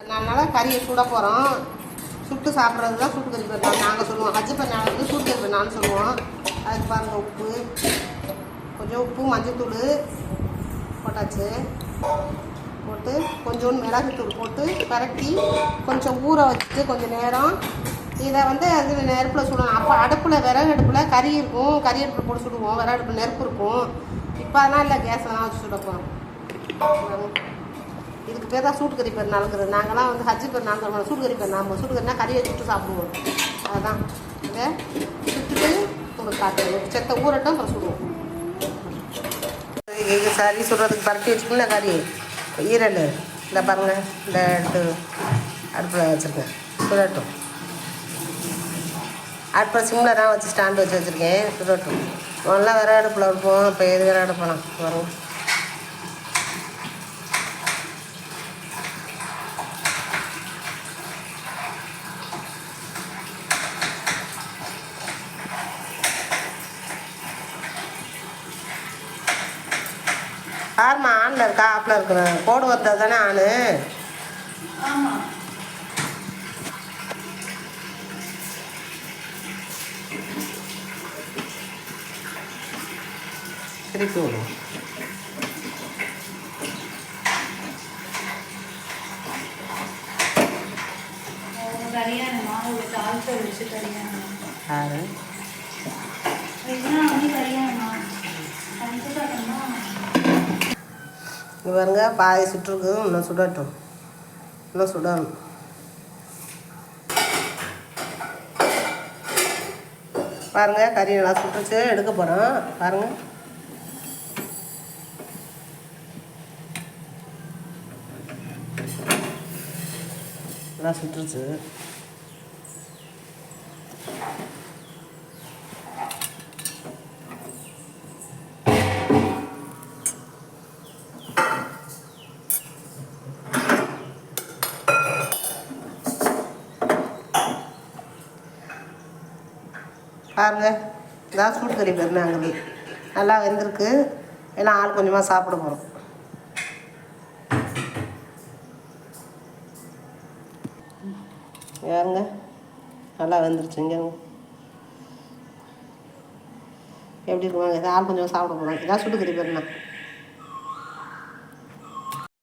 அதனால் கறியை சுட போகிறோம் சுட்டு சாப்பிட்றது தான் சூட்டு கறி பெருநாள் நாங்கள் சொல்லுவோம் ஹஜ்ஜு பண்ணால் வந்து சுட்டு கறி பண்ணான்னு சொல்லுவோம். அதுக்கு பாருங்கள் உப்பு. கொஞ்சம் உப்பு மஞ்சத்தூள் போட்டாச்சு. போட்டு கொஞ்சோண்டு மிளகுத்தூள் போட்டு பரட்டி கொஞ்சம் ஊற வச்சுட்டு கொஞ்சம் நேரம் இதை வந்து அது நெருப்பில் சுடணும். அப்போ அடுப்பில் விறகு அடுப்பில் கறி இருக்கும். கறி அடுப்பில் போட்டு சுடுவோம். விறகு அடுப்பு நெருப்பு இருக்கும். இப்போ அதெல்லாம் இல்லை கேஸ் எல்லாம் வச்சு சுட போகிறோம் இதுக்கு பேர் தான் சூட்டு கறி பெருநாளுங்கிறது நாங்களாம் வந்து ஹஜ்ஜி பெருநாள் சொல்லுவோம் சூட்டு பெருநாள் சூட்டுக்கறினா கறி கறினா கறியை சுட்டு சாப்பிடுவோம். அதுதான் இதை சுட்டுட்டு உங்களுக்கு காட்டுவோம் செத்த ஊரட்டும் அப்புறம் சுடுவோம். இது சரி சுடுறதுக்கு பரட்டி வச்சுக்கல கறி ஈரல். இந்த பாருங்க. இந்த எடுத்து அடுப்பில் வச்சுருக்கேன். சுடட்டும். அடுப்பில் சிம்மில் தான் வச்சு ஸ்டாண்டு வச்சு வச்சுருக்கேன். சுடட்டும். நல்லா விற அடுப்பில் இருப்போம் இப்போ எது விற அடுப்பலாம் வரும். ஆறுமா ஆனில் இருக்கா ஆப்பில் இருக்கிறேன் கோடு வந்தது தானே ஆணு திருப்பி விடுவோம். ஆறு இதுதான் இங்கே பாருங்க பாதி சுற்றுருக்கு இன்னும் சுடட்டும். இன்னும் சுடணும். பாருங்க கறி நல்லா சுட்டுச்சு எடுக்க போகிறோம் பாருங்க. நல்லா சுட்டுருச்சு. பாருங்க இதான் சூட்டு கறி பெருநாங்கல் நல்லா வெந்திருக்கு. எல்லாம் ஆள் கொஞ்சமாக சாப்பிட போகிறோம் யாருங்க நல்லா வெந்துருச்சுங்க எப்படி இருக்குவாங்க இதை ஆள் கொஞ்சம் சாப்பிட போகிறோம் இதான் சுட்டுக்கறி கறி